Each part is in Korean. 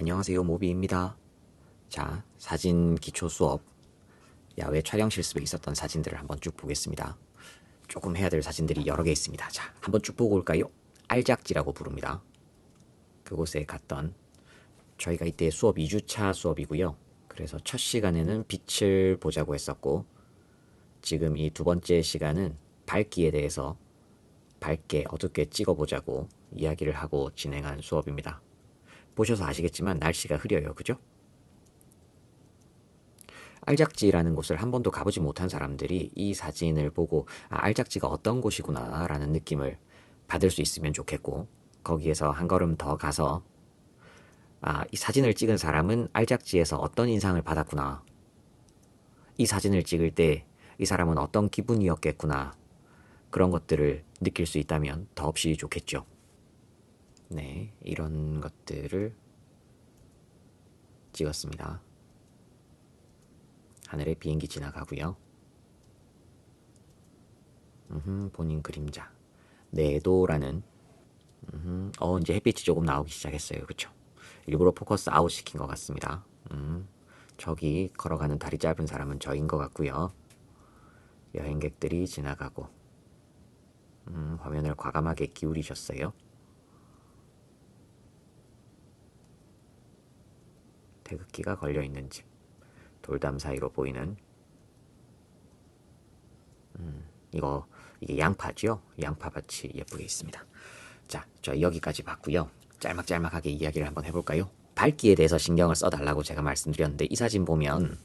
안녕하세요 모비입니다. 자 사진 기초 수업 야외 촬영 실습에 있었던 사진들을 한번 쭉 보겠습니다. 조금 해야 될 사진들이 여러 개 있습니다. 자 한번 쭉 보고 올까요? 알작지라고 부릅니다. 그곳에 갔던 저희가 이때 수업 2주차 수업이고요. 그래서 첫 시간에는 빛을 보자고 했었고 지금 이 두 번째 시간은 밝기에 대해서 밝게 어둡게 찍어보자고 이야기를 하고 진행한 수업입니다. 보셔서 아시겠지만 날씨가 흐려요. 그죠? 알작지라는 곳을 한 번도 가보지 못한 사람들이 이 사진을 보고 아, 알작지가 어떤 곳이구나 라는 느낌을 받을 수 있으면 좋겠고 거기에서 한 걸음 더 가서 아, 이 사진을 찍은 사람은 알작지에서 어떤 인상을 받았구나. 이 사진을 찍을 때 이 사람은 어떤 기분이었겠구나. 그런 것들을 느낄 수 있다면 더없이 좋겠죠. 네, 이런 것들을 찍었습니다. 하늘에 비행기 지나가고요. 음흠, 본인 그림자. 내도라는 음흠, 어 이제 햇빛이 조금 나오기 시작했어요. 그쵸? 일부러 포커스 아웃 시킨 것 같습니다. 음, 저기 걸어가는 다리 짧은 사람은 저인 것 같고요. 여행객들이 지나가고 음, 화면을 과감하게 기울이셨어요. 태극기가 걸려 있는 집, 돌담 사이로 보이는 음, 이거 이게 양파죠? 양파밭이 예쁘게 있습니다. 자, 저 여기까지 봤고요. 짤막짤막하게 이야기를 한번 해볼까요? 밝기에 대해서 신경을 써달라고 제가 말씀드렸는데 이 사진 보면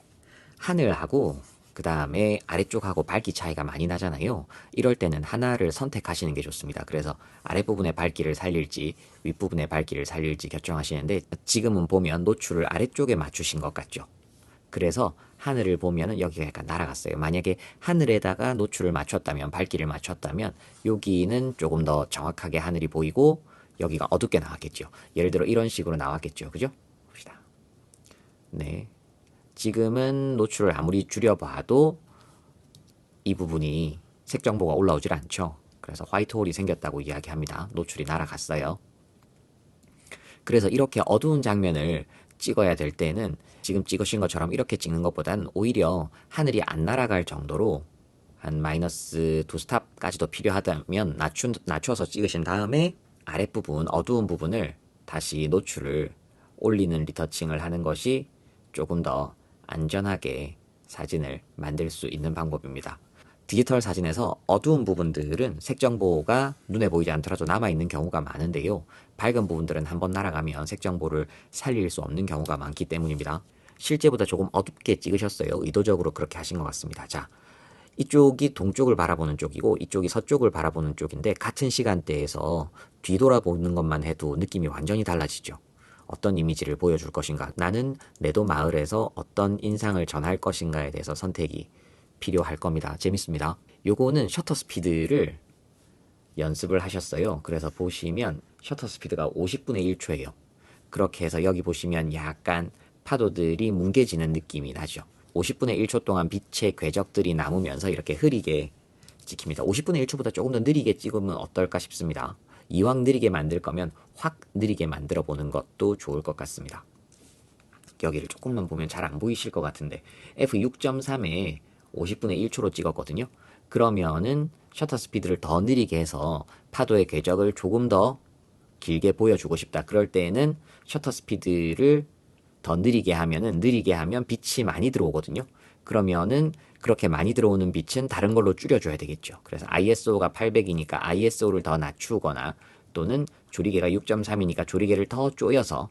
하늘하고 그 다음에 아래쪽하고 밝기 차이가 많이 나잖아요. 이럴 때는 하나를 선택하시는 게 좋습니다. 그래서 아랫부분의 밝기를 살릴지 윗부분의 밝기를 살릴지 결정하시는데 지금은 보면 노출을 아래쪽에 맞추신 것 같죠. 그래서 하늘을 보면은 여기가 약간 날아갔어요. 만약에 하늘에다가 노출을 맞췄다면 밝기를 맞췄다면 여기는 조금 더 정확하게 하늘이 보이고 여기가 어둡게 나왔겠죠. 예를 들어 이런 식으로 나왔겠죠. 그죠? 봅시다. 네. 지금은 노출을 아무리 줄여봐도 이 부분이 색정보가 올라오질 않죠. 그래서 화이트 홀이 생겼다고 이야기합니다. 노출이 날아갔어요. 그래서 이렇게 어두운 장면을 찍어야 될 때는 지금 찍으신 것처럼 이렇게 찍는 것보단 오히려 하늘이 안 날아갈 정도로 한 마이너스 두 스탑까지도 필요하다면 낮춘, 낮춰서 찍으신 다음에 아랫부분 어두운 부분을 다시 노출을 올리는 리터칭을 하는 것이 조금 더 안전하게 사진을 만들 수 있는 방법입니다. 디지털 사진에서 어두운 부분들은 색 정보가 눈에 보이지 않더라도 남아있는 경우가 많은데요. 밝은 부분들은 한번 날아가면 색 정보를 살릴 수 없는 경우가 많기 때문입니다. 실제보다 조금 어둡게 찍으셨어요. 의도적으로 그렇게 하신 것 같습니다. 자, 이쪽이 동쪽을 바라보는 쪽이고 이쪽이 서쪽을 바라보는 쪽인데 같은 시간대에서 뒤돌아보는 것만 해도 느낌이 완전히 달라지죠. 어떤 이미지를 보여줄 것인가. 나는 매도 마을에서 어떤 인상을 전할 것인가에 대해서 선택이 필요할 겁니다. 재밌습니다. 요거는 셔터 스피드를 연습을 하셨어요. 그래서 보시면 셔터 스피드가 50분의 1초예요. 그렇게 해서 여기 보시면 약간 파도들이 뭉개지는 느낌이 나죠. 50분의 1초 동안 빛의 궤적들이 남으면서 이렇게 흐리게 찍힙니다. 50분의 1초보다 조금 더 느리게 찍으면 어떨까 싶습니다. 이왕 느리게 만들 거면 확 느리게 만들어 보는 것도 좋을 것 같습니다. 여기를 조금만 보면 잘 안 보이실 것 같은데 f6.3에 50분의 1초로 찍었거든요. 그러면은 셔터 스피드를 더 느리게 해서 파도의 궤적을 조금 더 길게 보여주고 싶다. 그럴 때에는 셔터 스피드를 더 느리게 하면은 느리게 하면 빛이 많이 들어오거든요. 그러면은 그렇게 많이 들어오는 빛은 다른 걸로 줄여줘야 되겠죠. 그래서 ISO가 800이니까 ISO를 더 낮추거나 또는 조리개가 6.3이니까 조리개를 더 쪼여서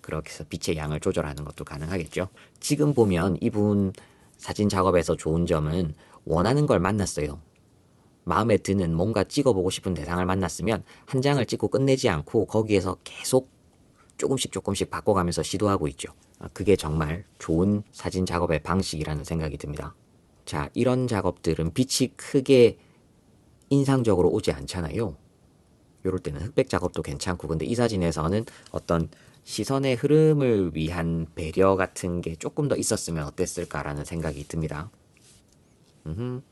그렇게 해서 빛의 양을 조절하는 것도 가능하겠죠. 지금 보면 이분 사진 작업에서 좋은 점은 원하는 걸 만났어요. 마음에 드는 뭔가 찍어보고 싶은 대상을 만났으면 한 장을 찍고 끝내지 않고 거기에서 계속 조금씩 조금씩 바꿔가면서 시도하고 있죠. 아, 그게 정말 좋은 사진 작업의 방식이라는 생각이 듭니다. 자, 이런 작업들은 빛이 크게 인상적으로 오지 않잖아요. 요럴 때는 흑백 작업도 괜찮고, 근데 이 사진에서는 어떤 시선의 흐름을 위한 배려 같은 게 조금 더 있었으면 어땠을까라는 생각이 듭니다. 음흠.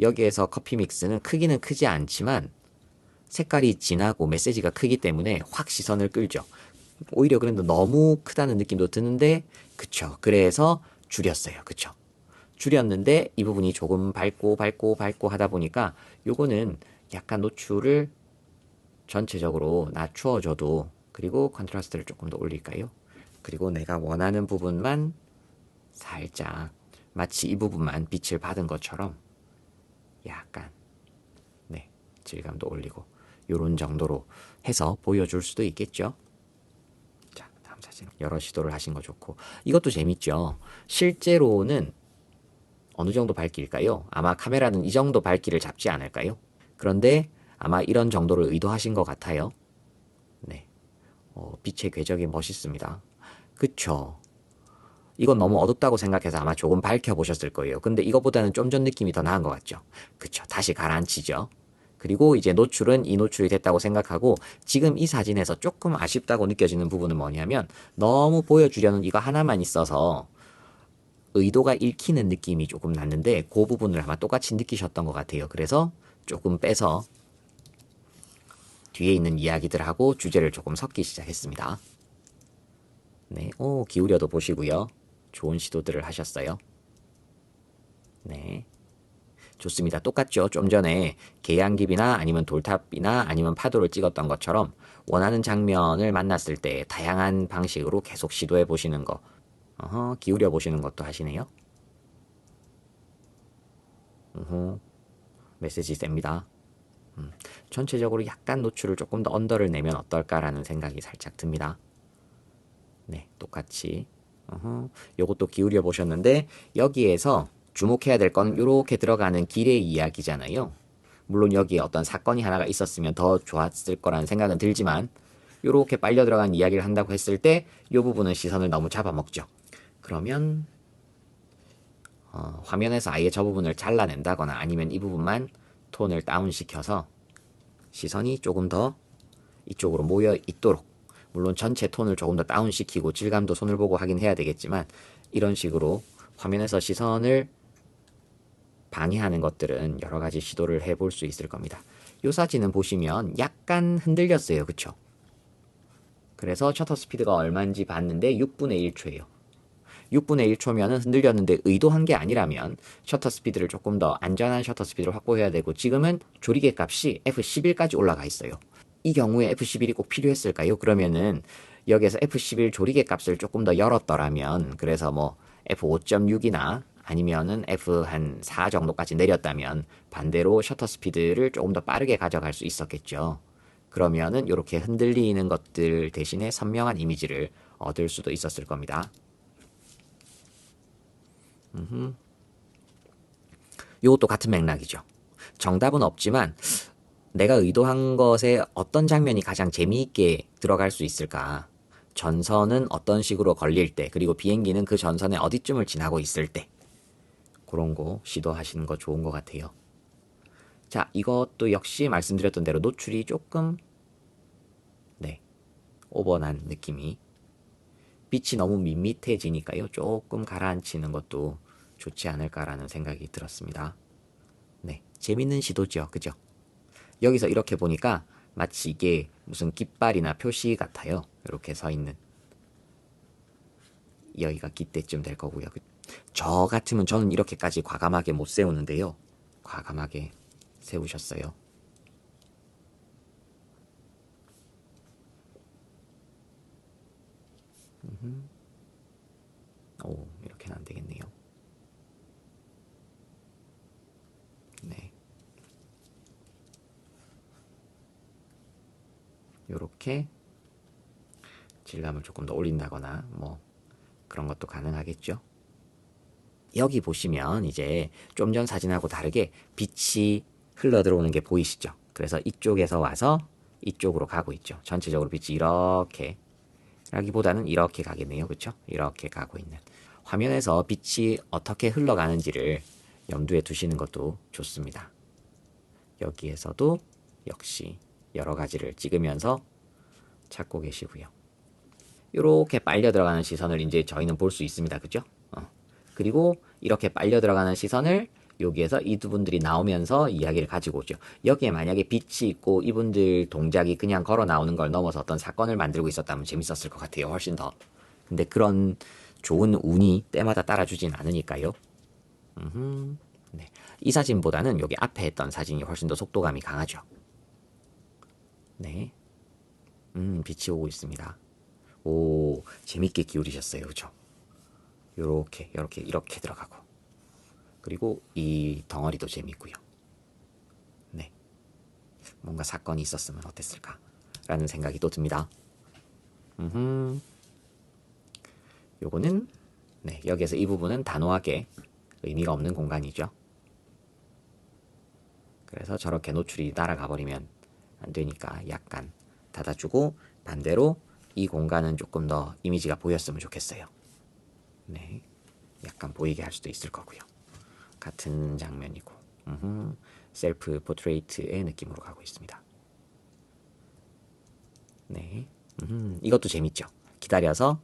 여기에서 커피 믹스는 크기는 크지 않지만 색깔이 진하고 메시지가 크기 때문에 확 시선을 끌죠. 오히려 그래도 너무 크다는 느낌도 드는데 그쵸. 그래서 줄였어요. 그쵸. 줄였는데 이 부분이 조금 밝고 밝고 밝고 하다 보니까 요거는 약간 노출을 전체적으로 낮추어줘도 그리고 컨트라스트를 조금 더 올릴까요? 그리고 내가 원하는 부분만 살짝 마치 이 부분만 빛을 받은 것처럼 약간 네 질감도 올리고 요런 정도로 해서 보여줄 수도 있겠죠. 자 다음 사진 여러 시도를 하신 거 좋고 이것도 재밌죠. 실제로는 어느 정도 밝기일까요? 아마 카메라는 이 정도 밝기를 잡지 않을까요? 그런데 아마 이런 정도를 의도하신 것 같아요. 네. 어, 빛의 궤적이 멋있습니다. 그쵸. 이건 너무 어둡다고 생각해서 아마 조금 밝혀보셨을 거예요. 근데 이거보다는 좀 전 느낌이 더 나은 것 같죠. 그쵸. 다시 가라앉히죠. 그리고 이제 노출은 이 노출이 됐다고 생각하고 지금 이 사진에서 조금 아쉽다고 느껴지는 부분은 뭐냐면 너무 보여주려는 이거 하나만 있어서 의도가 읽히는 느낌이 조금 났는데 그 부분을 아마 똑같이 느끼셨던 것 같아요. 그래서 조금 빼서 뒤에 있는 이야기들하고 주제를 조금 섞기 시작했습니다. 네, 오, 기울여도 보시고요. 좋은 시도들을 하셨어요. 네. 좋습니다. 똑같죠. 좀 전에 계양깁이나 아니면 돌탑이나 아니면 파도를 찍었던 것처럼 원하는 장면을 만났을 때 다양한 방식으로 계속 시도해 보시는 거. 어허, 기울여 보시는 것도 하시네요. 어허, 메시지 셉니다. 음, 전체적으로 약간 노출을 조금 더 언더를 내면 어떨까라는 생각이 살짝 듭니다. 네, 똑같이. 어허, 요것도 기울여 보셨는데 여기에서 주목해야 될 건 이렇게 들어가는 길의 이야기잖아요. 물론 여기에 어떤 사건이 하나가 있었으면 더 좋았을 거라는 생각은 들지만 이렇게 빨려 들어간 이야기를 한다고 했을 때 이 부분은 시선을 너무 잡아먹죠. 그러면 어, 화면에서 아예 저 부분을 잘라낸다거나 아니면 이 부분만 톤을 다운시켜서 시선이 조금 더 이쪽으로 모여 있도록 물론 전체 톤을 조금 더 다운시키고 질감도 손을 보고 하긴 해야 되겠지만 이런 식으로 화면에서 시선을 방해하는 것들은 여러 가지 시도를 해볼 수 있을 겁니다. 이 사진은 보시면 약간 흔들렸어요. 그쵸? 그래서 셔터 스피드가 얼마인지 봤는데 6분의 1초예요. 6분의 1초면은 흔들렸는데 의도한 게 아니라면 셔터 스피드를 조금 더 안전한 셔터 스피드를 확보해야 되고 지금은 조리개 값이 F11까지 올라가 있어요. 이 경우에 F11이 꼭 필요했을까요? 그러면은 여기에서 F11 조리개 값을 조금 더 열었더라면 그래서 뭐 F5.6이나 아니면은 F 한 4 정도까지 내렸다면 반대로 셔터 스피드를 조금 더 빠르게 가져갈 수 있었겠죠. 그러면은 이렇게 흔들리는 것들 대신에 선명한 이미지를 얻을 수도 있었을 겁니다. 이것도 같은 맥락이죠. 정답은 없지만 내가 의도한 것에 어떤 장면이 가장 재미있게 들어갈 수 있을까? 전선은 어떤 식으로 걸릴 때, 그리고 비행기는 그 전선의 어디쯤을 지나고 있을 때, 그런 거 시도하시는 거 좋은 것 같아요. 자, 이것도 역시 말씀드렸던 대로 노출이 조금, 네, 오버난 느낌이. 빛이 너무 밋밋해지니까요. 조금 가라앉히는 것도 좋지 않을까라는 생각이 들었습니다. 네, 재밌는 시도죠. 그죠? 여기서 이렇게 보니까 마치 이게 무슨 깃발이나 표시 같아요. 이렇게 서 있는. 여기가 깃대쯤 될 거고요. 그, 저 같으면 저는 이렇게까지 과감하게 못 세우는데요. 과감하게 세우셨어요. 오, 이렇게는 안 되겠네요. 네. 요렇게 질감을 조금 더 올린다거나 뭐 그런 것도 가능하겠죠. 여기 보시면 이제 좀 전 사진하고 다르게 빛이 흘러 들어오는 게 보이시죠? 그래서 이쪽에서 와서 이쪽으로 가고 있죠. 전체적으로 빛이 이렇게 라기보다는 이렇게 가겠네요. 그렇죠? 이렇게 가고 있는 화면에서 빛이 어떻게 흘러가는지를 염두에 두시는 것도 좋습니다. 여기에서도 역시 여러 가지를 찍으면서 찾고 계시고요. 이렇게 빨려 들어가는 시선을 이제 저희는 볼 수 있습니다. 그죠? 어. 그리고 이렇게 빨려 들어가는 시선을 여기에서 이두 분들이 나오면서 이야기를 가지고 오죠. 여기에 만약에 빛이 있고 이분들 동작이 그냥 걸어 나오는 걸 넘어서 어떤 사건을 만들고 있었다면 재밌었을 것 같아요. 훨씬 더. 근데 그런 좋은 운이 때마다 따라주진 않으니까요. 음흠. 네. 이 사진보다는 여기 앞에 했던 사진이 훨씬 더 속도감이 강하죠. 네. 음, 빛이 오고 있습니다. 오, 재밌게 기울이셨어요. 그죠? 요렇게, 요렇게, 이렇게 들어가고. 그리고 이 덩어리도 재밌고요. 네. 뭔가 사건이 있었으면 어땠을까? 라는 생각이 또 듭니다. 음 요거는, 네, 여기에서 이 부분은 단호하게 의미가 없는 공간이죠. 그래서 저렇게 노출이 날아가 버리면 안 되니까 약간 닫아주고 반대로 이 공간은 조금 더 이미지가 보였으면 좋겠어요. 네. 약간 보이게 할 수도 있을 거고요. 같은 장면이고. 음흠. 셀프 포트레이트의 느낌으로 가고 있습니다. 네. 음흠. 이것도 재밌죠. 기다려서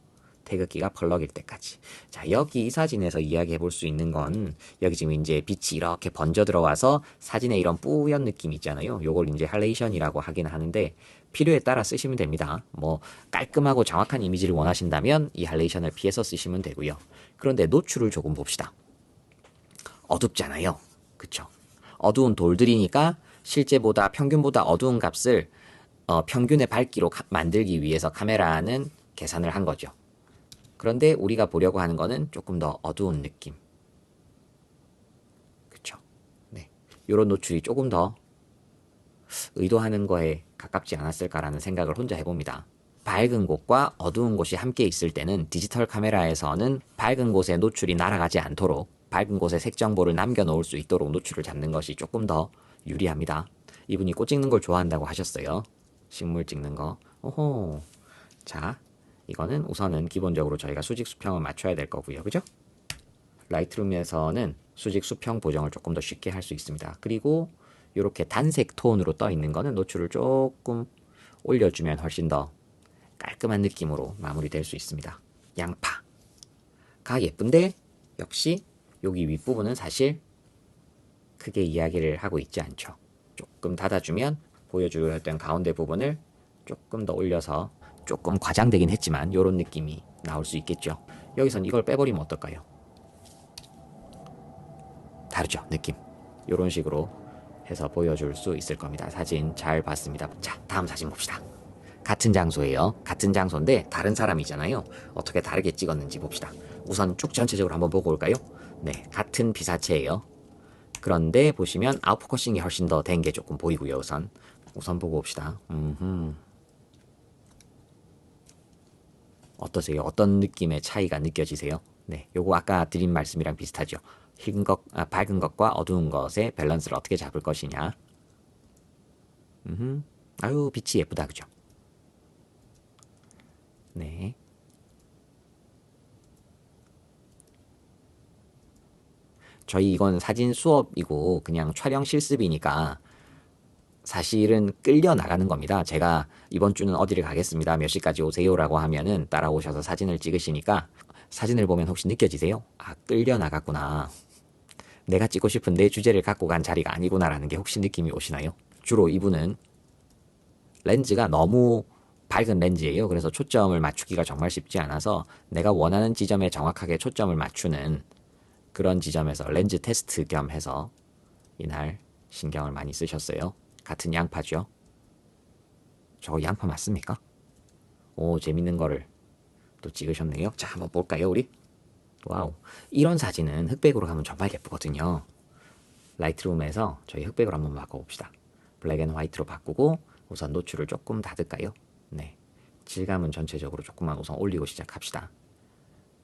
태극기가 펄럭일 때까지. 자, 여기 이 사진에서 이야기해 볼 수 있는 건 여기 지금 이제 빛이 이렇게 번져 들어와서 사진에 이런 뿌연 느낌 있잖아요. 요걸 이제 할레이션이라고 하긴 하는데 필요에 따라 쓰시면 됩니다. 뭐 깔끔하고 정확한 이미지를 원하신다면 이 할레이션을 피해서 쓰시면 되고요. 그런데 노출을 조금 봅시다. 어둡잖아요. 그쵸? 어두운 돌들이니까 실제보다 평균보다 어두운 값을 어, 평균의 밝기로 가, 만들기 위해서 카메라는 계산을 한 거죠. 그런데 우리가 보려고 하는 거는 조금 더 어두운 느낌. 그쵸? 네. 요런 노출이 조금 더 의도하는 거에 가깝지 않았을까라는 생각을 혼자 해봅니다. 밝은 곳과 어두운 곳이 함께 있을 때는 디지털 카메라에서는 밝은 곳에 노출이 날아가지 않도록 밝은 곳에 색 정보를 남겨놓을 수 있도록 노출을 잡는 것이 조금 더 유리합니다. 이분이 꽃 찍는 걸 좋아한다고 하셨어요. 식물 찍는 거. 오호. 자, 이거는 우선은 기본적으로 저희가 수직 수평을 맞춰야 될 거고요. 그죠? 라이트룸에서는 수직 수평 보정을 조금 더 쉽게 할 수 있습니다. 그리고 이렇게 단색 톤으로 떠 있는 거는 노출을 조금 올려주면 훨씬 더 깔끔한 느낌으로 마무리될 수 있습니다. 양파가 예쁜데 역시 여기 윗부분은 사실 크게 이야기를 하고 있지 않죠. 조금 닫아주면 보여주려 했던 가운데 부분을 조금 더 올려서 조금 과장되긴 했지만 이런 느낌이 나올 수 있겠죠. 여기선 이걸 빼버리면 어떨까요? 다르죠, 느낌. 이런 식으로 해서 보여줄 수 있을 겁니다. 사진 잘 봤습니다. 자, 다음 사진 봅시다. 같은 장소예요. 같은 장소인데 다른 사람이잖아요. 어떻게 다르게 찍었는지 봅시다. 우선 쭉 전체적으로 한번 보고 올까요? 네, 같은 비사체예요. 그런데 보시면 아웃포커싱이 훨씬 더 된 게 조금 보이고요. 우선 우선 보고 봅시다. 음흠. 어떠세요? 어떤 느낌의 차이가 느껴지세요? 네, 요거 아까 드린 말씀이랑 비슷하죠. 흰 것, 아, 밝은 것과 어두운 것의 밸런스를 어떻게 잡을 것이냐. 음, 아유 빛이 예쁘다, 그죠? 네. 저희 이건 사진 수업이고 그냥 촬영 실습이니까 사실은 끌려 나가는 겁니다. 제가 이번 주는 어디를 가겠습니다. 몇 시까지 오세요라고 하면은 따라오셔서 사진을 찍으시니까 사진을 보면 혹시 느껴지세요? 아, 끌려 나갔구나. 내가 찍고 싶은데 주제를 갖고 간 자리가 아니구나라는 게 혹시 느낌이 오시나요? 주로 이분은 렌즈가 너무 밝은 렌즈예요. 그래서 초점을 맞추기가 정말 쉽지 않아서 내가 원하는 지점에 정확하게 초점을 맞추는 그런 지점에서 렌즈 테스트 겸 해서 이날 신경을 많이 쓰셨어요. 같은 양파죠. 저거 양파 맞습니까? 오, 재밌는 거를 또 찍으셨네요. 자, 한번 볼까요, 우리? 와우. 이런 사진은 흑백으로 하면 정말 예쁘거든요. 라이트룸에서 저희 흑백으로 한번 바꿔봅시다. 블랙 앤 화이트로 바꾸고 우선 노출을 조금 닫을까요? 네. 질감은 전체적으로 조금만 우선 올리고 시작합시다.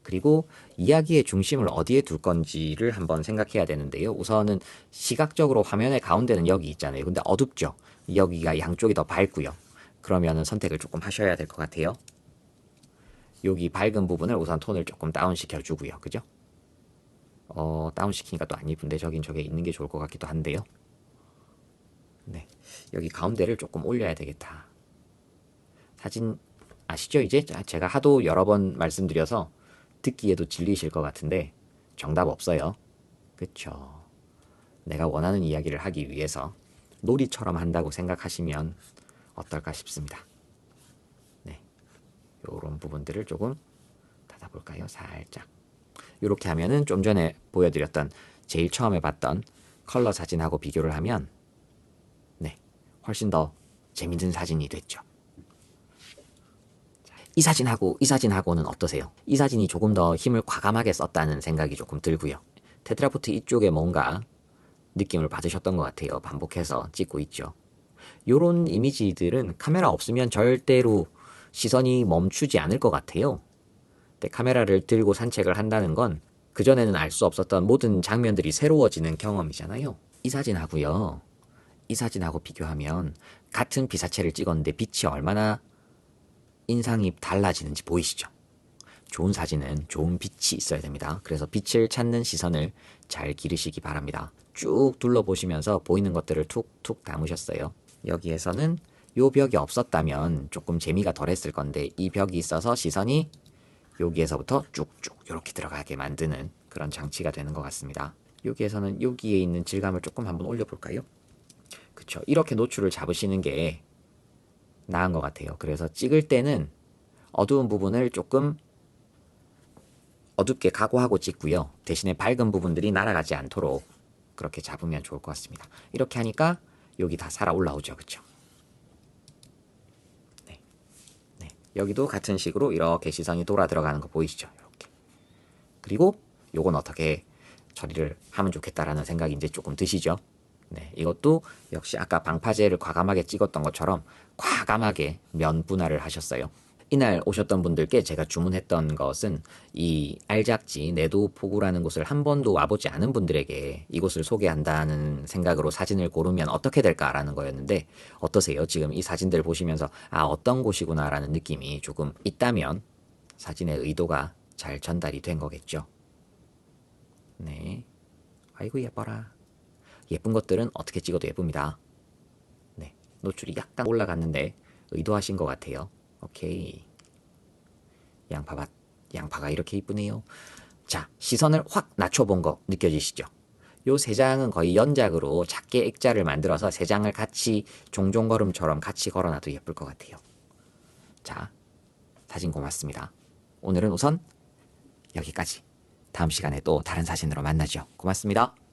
그리고 이야기의 중심을 어디에 둘 건지를 한번 생각해야 되는데요. 우선은 시각적으로 화면의 가운데는 여기 있잖아요. 근데 어둡죠. 여기가 양쪽이 더 밝고요. 그러면은 선택을 조금 하셔야 될 것 같아요. 여기 밝은 부분을 우선 톤을 조금 다운시켜 주고요. 그죠? 어, 다운시키니까 또 안 이쁜데 저긴 저게 있는 게 좋을 것 같기도 한데요. 네. 여기 가운데를 조금 올려야 되겠다. 사진 아시죠? 이제 제가 하도 여러 번 말씀드려서 듣기에도 질리실 것 같은데 정답 없어요. 그쵸? 내가 원하는 이야기를 하기 위해서 놀이처럼 한다고 생각하시면 어떨까 싶습니다. 네. 요런 부분들을 조금 닫아볼까요? 살짝. 이렇게 하면은 좀 전에 보여드렸던 제일 처음에 봤던 컬러 사진하고 비교를 하면 네 훨씬 더 재밌는 사진이 됐죠. 자, 이 사진하고 이 사진하고는 어떠세요? 이 사진이 조금 더 힘을 과감하게 썼다는 생각이 조금 들고요. 테트라포트 이쪽에 뭔가 느낌을 받으셨던 것 같아요. 반복해서 찍고 있죠. 요런 이미지들은 카메라 없으면 절대로 시선이 멈추지 않을 것 같아요. 근데 카메라를 들고 산책을 한다는 건 그전에는 알 수 없었던 모든 장면들이 새로워지는 경험이잖아요. 이 사진하고요. 이 사진하고 비교하면 같은 피사체를 찍었는데 빛이 얼마나 인상이 달라지는지 보이시죠? 좋은 사진은 좋은 빛이 있어야 됩니다. 그래서 빛을 찾는 시선을 잘 기르시기 바랍니다. 쭉 둘러보시면서 보이는 것들을 툭툭 담으셨어요. 여기에서는 요 벽이 없었다면 조금 재미가 덜했을 건데 이 벽이 있어서 시선이 여기에서부터 쭉쭉 이렇게 들어가게 만드는 그런 장치가 되는 것 같습니다. 여기에서는 여기에 있는 질감을 조금 한번 올려볼까요? 그쵸. 이렇게 노출을 잡으시는 게 나은 것 같아요. 그래서 찍을 때는 어두운 부분을 조금 어둡게 각오하고 찍고요. 대신에 밝은 부분들이 날아가지 않도록 그렇게 잡으면 좋을 것 같습니다. 이렇게 하니까 여기 다 살아 올라오죠. 그쵸? 네. 네. 여기도 같은 식으로 이렇게 시선이 돌아 들어가는 거 보이시죠? 이렇게. 그리고 요건 어떻게 처리를 하면 좋겠다라는 생각이 이제 조금 드시죠? 네, 이것도 역시 아까 방파제를 과감하게 찍었던 것처럼 과감하게 면 분할을 하셨어요. 이날 오셨던 분들께 제가 주문했던 것은 이 알작지 내도 포구라는 곳을 한 번도 와보지 않은 분들에게 이곳을 소개한다는 생각으로 사진을 고르면 어떻게 될까라는 거였는데 어떠세요? 지금 이 사진들 보시면서 아 어떤 곳이구나라는 느낌이 조금 있다면 사진의 의도가 잘 전달이 된 거겠죠. 네. 아이고 예뻐라. 예쁜 것들은 어떻게 찍어도 예쁩니다. 네. 노출이 약간 올라갔는데 의도하신 것 같아요. 오케이. 양파밭. 양파가 이렇게 이쁘네요. 자, 시선을 확 낮춰본 거 느껴지시죠? 요 세 장은 거의 연작으로 작게 액자를 만들어서 세 장을 같이 종종 걸음처럼 같이 걸어놔도 예쁠 것 같아요. 자, 사진 고맙습니다. 오늘은 우선 여기까지. 다음 시간에 또 다른 사진으로 만나죠. 고맙습니다.